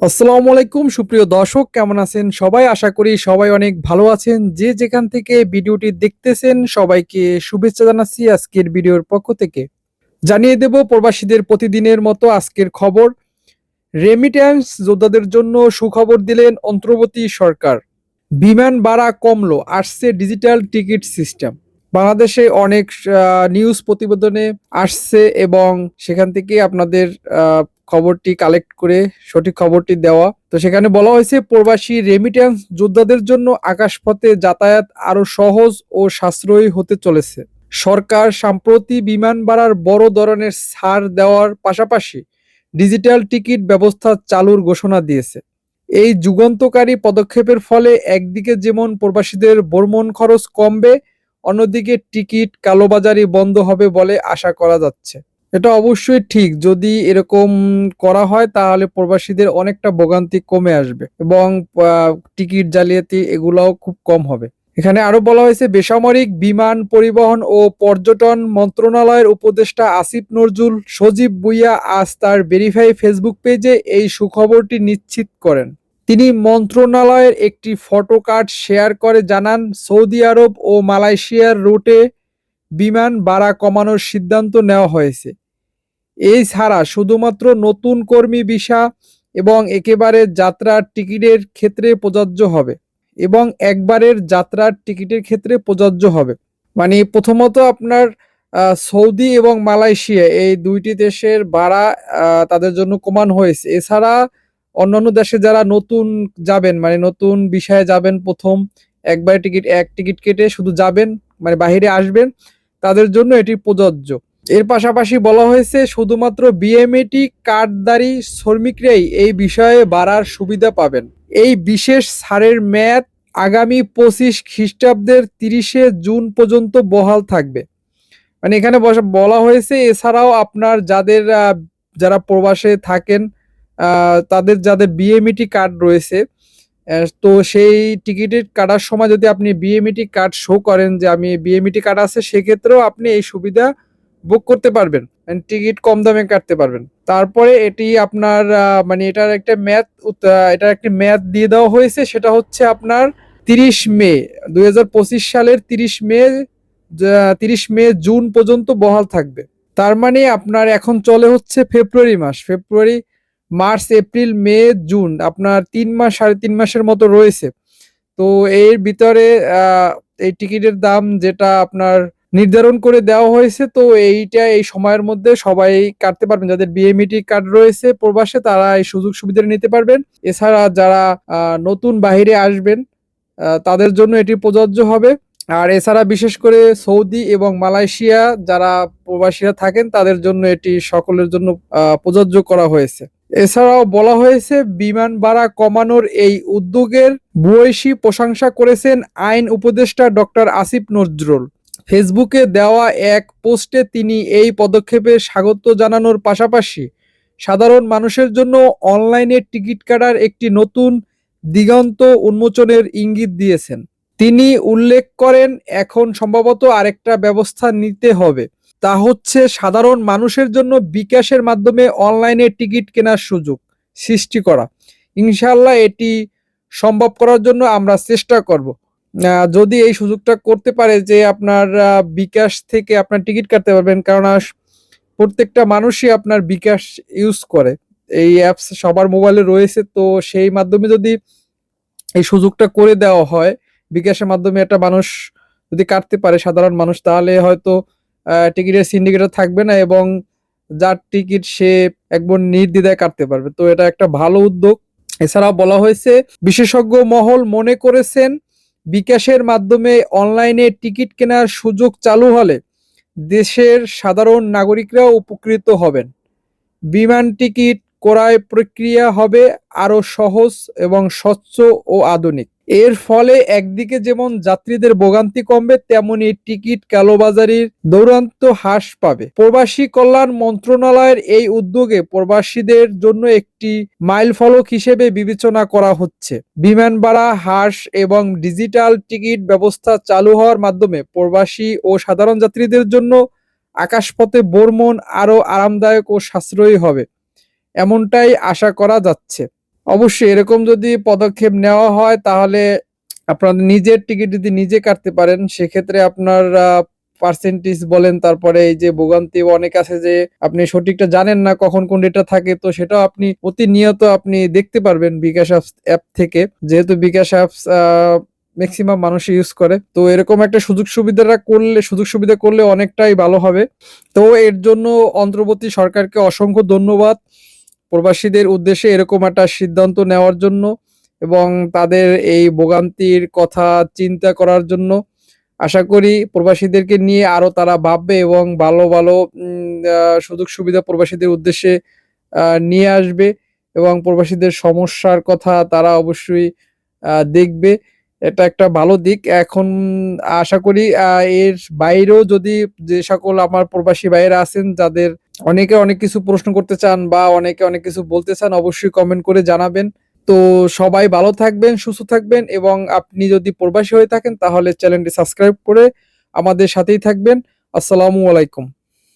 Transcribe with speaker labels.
Speaker 1: আসসালামু আলাইকুম, সুপ্রিয় দর্শক, কেমন আছেন সবাই? আশা করি সবাই অনেক ভালো আছেন। যে যেখান থেকে ভিডিওটি দেখতেছেন, সবাইকে শুভেচ্ছা জানাচ্ছি আজকের ভিডিওর পক্ষ থেকে। জানিয়ে দেব, প্রবাসীদের প্রতিদিনের মতো আজকের খবর। রেমিট্যান্স যোদ্ধাদের জন্য সুখবর দিলেন অন্তর্বর্তী সরকার। বিমান ভাড়া কমলো, আসছে ডিজিটাল টিকিট সিস্টেম বাংলাদেশে অনেক নিউজ প্রতিবেদনে আসছে এবং সেখান থেকে আপনাদের খবরটি কালেক্ট করে, সঠিক খবরটি দেওয়া। তো সেখানে বলা হয়েছে, প্রবাসী রেমিট্যান্স যোদ্ধাদের জন্য আকাশপথে যাতায়াত আরও সহজ ও সাশ্রয়ী হতে চলেছে। সরকার সম্প্রতি বিমান ভাড়ার বড় ধরনের ছাড় দেওয়ার পাশাপাশি ডিজিটাল টিকিট ব্যবস্থা চালুর ঘোষণা দিয়েছে। এই যুগান্তকারী পদক্ষেপের ফলে একদিকে যেমন প্রবাসীদের ভ্রমণ খরচ কমবে অন্যদিকে টিকিট কালোবাজারি বন্ধ হবে বলে আশা করা যাচ্ছে। এটা অবশ্যই ঠিক। যদি এরকম করা হয়, তাহলে প্রবাসীদের অনেকটা ভোগান্তি কমে আসবে এবং টিকিট জালিয়াতি এগুলাও খুব কম হবে। এখানে আরও বলা হয়েছে, বেসামরিক বিমান পরিবহন ও পর্যটন মন্ত্রণালয়ের উপদেষ্টা আসিফ নজরুল সজীব বুইয়া আজ তার ভেরিফাই ফেসবুক পেজে এই সুখবরটি নিশ্চিত করেন। তিনি মন্ত্রণালয়ের একটি ফটো কার্ড শেয়ার করে জানান, সৌদি আরব ও মালয়েশিয়ার রুটে বিমান ভাড়া কমানোর সিদ্ধান্ত নেওয়া হয়েছে। এই ছাড়া শুধুমাত্র নতুন কর্মী ভিসা এবং একেবারে যাত্রার টিকিটের ক্ষেত্রে প্রযোজ্য হবে এবং একবারের যাত্রার টিকিটের ক্ষেত্রে প্রযোজ্য হবে। মানে প্রথমত আপনার সৌদি এবং মালয়েশিয়া এই দুইটি দেশের ভাড়া তাদের জন্য কমানো হয়েছে। এছাড়া অন্যান্য দেশে যারা নতুন যাবেন মানে নতুন বিষয়ে যাবেন প্রথম, একবার টিকিট, এক টিকিট কেটে শুধু যাবেন মানে বাইরে আসবেন, তাদের জন্য এটি প্রযোজ্য। এর পাশাপাশি বলা হয়েছে, শুধুমাত্র বিএমএটি কার্ডধারী শ্রমিকরাই এই বিষয়ে বাড়ার সুবিধা পাবেন। এই বিশেষ ছাড়ের মেয়াদ আগামী পঁচিশ খ্রিস্টাব্দের তিরিশে জুন পর্যন্ত বহাল থাকবে। মানে এখানে বলা হয়েছে, এছাড়াও আপনার যাদের যারা প্রবাসে থাকেন তাদের যাদের বিএমইটি কার্ড রয়েছে তো সেই টিকিটের কাটার সময় যদি আপনি বিএমইটি কার্ড শো করেন যে আমি বিএমইটি কার্ড আছে, সেক্ষেত্রেও আপনি এই সুবিধা বুক করতে পারবেন টিকিট কম দামে কাটতে পারবেন। তারপরে এটি আপনার মানে এটার একটা ম্যাথ এটার একটি ম্যাথ দিয়ে দেওয়া হয়েছে, সেটা হচ্ছে আপনার তিরিশ মে, দুই হাজার পঁচিশ সালের তিরিশ মে তিরিশ মে জুন পর্যন্ত বহাল থাকবে। তার মানে আপনার এখন চলে হচ্ছে ফেব্রুয়ারি মাস। February March, April, May, June, আপনার তিন মাস, সাড়ে তিন মাসের মতো রয়েছে। তো এর ভিতরে এই টিকিটের দাম যেটা আপনার নির্ধারণ করে দেওয়া হয়েছে, তো এইটা এই সময়ের মধ্যে সবাই কাটতে পারবেন। যাদের বিএমইটি কার্ড রয়েছে প্রবাসে, তারা এই সুযোগ সুবিধা নিতে পারবেন। এছাড়া যারা নতুন বাহিরে আসবেন তাদের জন্য এটি প্রযোজ্য হবে। আর এছাড়া বিশেষ করে সৌদি এবং মালয়েশিয়া যারা প্রবাসীরা থাকেন, তাদের জন্য এটি সকলের জন্য প্রযোজ্য করা হয়েছে। এছাড়াও বলা হয়েছে, বিমান ভাড়া কমানোর এই উদ্যোগের ভূয়সী প্রশংসা করেছেন আইন উপদেষ্টা ডক্টর আসিফ নজরুল। ফেসবুকে দেওয়া এক পোস্টে তিনি এই পদক্ষেপে স্বাগত জানানোর পাশাপাশি, সাধারণ মানুষের জন্য অনলাইনে টিকিট কাটার একটি নতুন দিগন্ত উন্মোচনের ইঙ্গিত দিয়েছেন। তিনি উল্লেখ করেন, এখন সম্ভবত আরেকটা ব্যবস্থা নিতে হবে। তা হচ্ছে সাধারণ মানুষের জন্য বিকাশের মাধ্যমে অনলাইনে টিকিট কেনার সুযোগ সৃষ্টি করা। ইনশাল্লাহ এটি সম্ভব করার জন্য আমরা চেষ্টা করব। যদি এই সুযোগটা করতে পারে যে আপনার বিকাশ থেকে আপনার টিকিট কাটতে পারবেন, কারণ প্রত্যেকটা মানুষই আপনার বিকাশ ইউজ করে। এই অ্যাপস সবার মোবাইলে রয়েছে, তো সেই মাধ্যমে যদি এই সুযোগটা করে দেওয়া হয়, বিকাশের মাধ্যমে একটা মানুষ যদি কাটতে পারে, সাধারণ মানুষ, তাহলে হয়তো টিকিটের সিন্ডিকেটর থাকবে না এবং যার টিকিট সে একবার নির্দ্বিধায় কাটতে পারবে। তো এটা একটা ভালো উদ্যোগ। এছাড়াও বলা হয়েছে, বিশেষজ্ঞ মহল মনে করেছেন, বিকাশের মাধ্যমে অনলাইনে টিকিট কেনার সুযোগ চালু হলে দেশের সাধারণ নাগরিকরাও উপকৃত হবেন। বিমান টিকিট ক্রয় প্রক্রিয়া হবে আরও সহজ এবং স্বচ্ছ ও আধুনিক। এর ফলে একদিকে যেমন যাত্রীদের ভোগান্তি কমবে, তেমনি টিকিট কালোবাজারির দৌরান্ত হ্রাস পাবে। প্রবাসী কল্যাণ মন্ত্রণালয়ের এই উদ্যোগে প্রবাসীদের জন্য একটি মাইল ফলক হিসেবে বিবেচনা করা হচ্ছে। বিমান ভাড়া হ্রাস এবং ডিজিটাল টিকিট ব্যবস্থা চালু হওয়ার মাধ্যমে প্রবাসী ও সাধারণ যাত্রীদের জন্য আকাশপথে ভ্রমণ আরও আরামদায়ক ও সাশ্রয়ী হবে। এমনটাই আশা করা যাচ্ছে। অবশ্যই এরকম যদি পদক্ষেপ নেওয়া হয়, তাহলে আপনার নিজের টিকিট যদি নিজে কাটতে পারেন, সেক্ষেত্রে আপনার পার্সেন্টেজ বলেন, তারপরে এই যে ভোগান্তি, অনেক আছে যে আপনি সঠিকটা জানেন না কখন কোন ডেটা থাকে, তো সেটাও আপনি প্রতিনিয়ত আপনি দেখতে পারবেন বিকাশ অ্যাপস অ্যাপ থেকে। যেহেতু বিকাশ অ্যাপস ম্যাক্সিমাম মানুষ ইউজ করে। তো এরকম একটা সুযোগ সুবিধাটা করলে, সুযোগ সুবিধা করলে অনেকটাই ভালো হবে। তো এর জন্য অন্তর্বর্তী সরকারকে অসংখ্য ধন্যবাদ। প্রবাসীদের উদ্দেশ্যে এরকম একটা সিদ্ধান্ত নেওয়ার জন্য এবং তাদের এই ভোগান্তির কথা চিন্তা করার জন্য আশা করি প্রবাসীদেরকে নিয়ে আরও তারা ভাববে এবং ভালো ভালো সুযোগ সুবিধা প্রবাসীদের উদ্দেশ্যে নিয়ে আসবে এবং প্রবাসীদের সমস্যার কথা তারা অবশ্যই দেখবে। এটা একটা ভালো দিক। এখন আশা করি এর বাইরেও যদি যে সকল আমার প্রবাসী ভাইয়েরা আছেন, যাদের অনেকে অনেক কিছু প্রশ্ন করতে চান বা অনেকে অনেক কিছু বলতে চান, অবশ্যই কমেন্ট করে জানাবেন। তো সবাই ভালো থাকবেন, সুস্থ থাকবেন এবং আপনি যদি প্রবাসী হয়ে থাকেন তাহলে চ্যানেলটি সাবস্ক্রাইব করে আমাদের সাথেই থাকবেন। আসসালামু আলাইকুম।